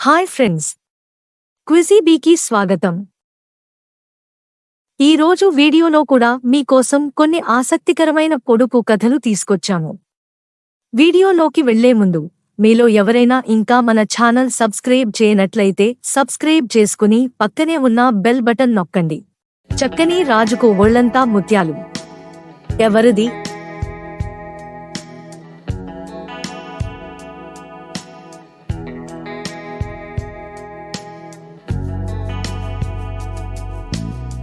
Hi friends. క్విజీబీకి స్వాగతం. ఈ రోజు వీడియోలో కూడా మీకోసం కొన్ని ఆసక్తికరమైన పొడుపు కథలు తీసుకొచ్చాము. వీడియోలోకి వెళ్ళే ముందు మీలో ఎవరైనా ఇంకా మన ఛానల్ సబ్స్క్రైబ్ చేయనట్లయితే సబ్స్క్రైబ్ చేసుకుని పక్కనే ఉన్న బెల్ బటన్ నొక్కండి. చక్కని రాజుకు ఒళ్ళంతా ముత్యాలు. ఎవరిది?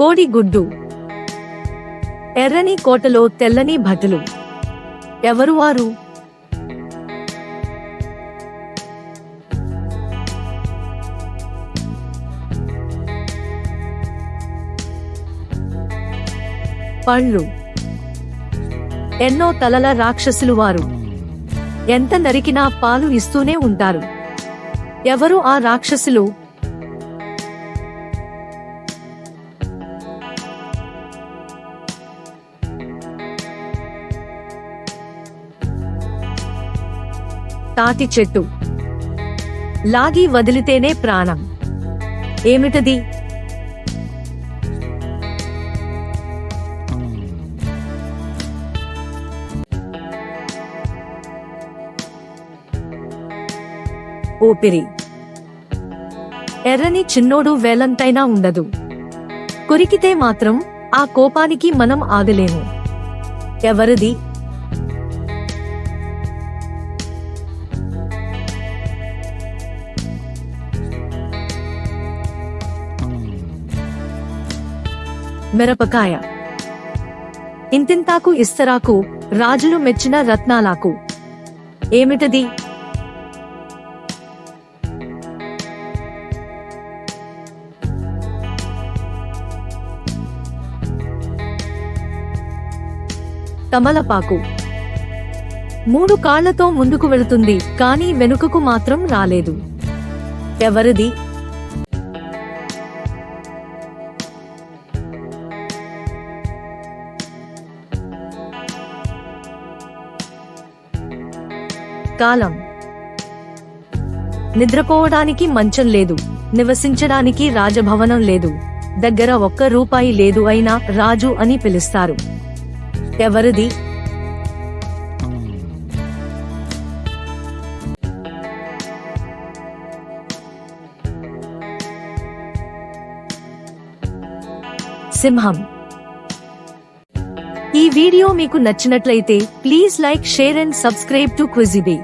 కోడి గుడ్డు. ఎర్రని కోటలో తెల్లని భటులు ఎవరు వారు? పళ్ళు. ఎన్నో తలల రాక్షసులు వారు. ఎంత నరికినా పాలు ఇస్తూనే ఉంటారు. ఎవరు ఆ రాక్షసులు? తాటి చెట్టు. లాగి వదిలితేనే ప్రాణం. ఏమిటది? ఊపిరి. ఎర్రని చిన్నోడు వేలంతైనా ఉండదు. కొరికితే మాత్రం ఆ కోపానికి మనం ఆగలేము. ఎవరిది? మిరపకాయ. ఇంతింతాకు ఇస్తరాకు రాజులు మెచ్చిన రత్నాలాకు. ఏమిటది? తమలపాకు. మూడు కాళ్ళతో ముందుకు వెళుతుంది కానీ వెనుకకు మాత్రం రాలేదు. ఎవరిది? కాలం. నిద్రపోవడానికి మంచం లేదు. నివసించడానికి రాజభవనం లేదు. దగ్గర ఒక్క రూపాయి లేదు అయినా రాజు అని పిలుస్తారు. ఎవరిది? సింహం. ఈ వీడియో మీకు నచ్చినట్లయితే please like share and subscribe to క్విజిబీ.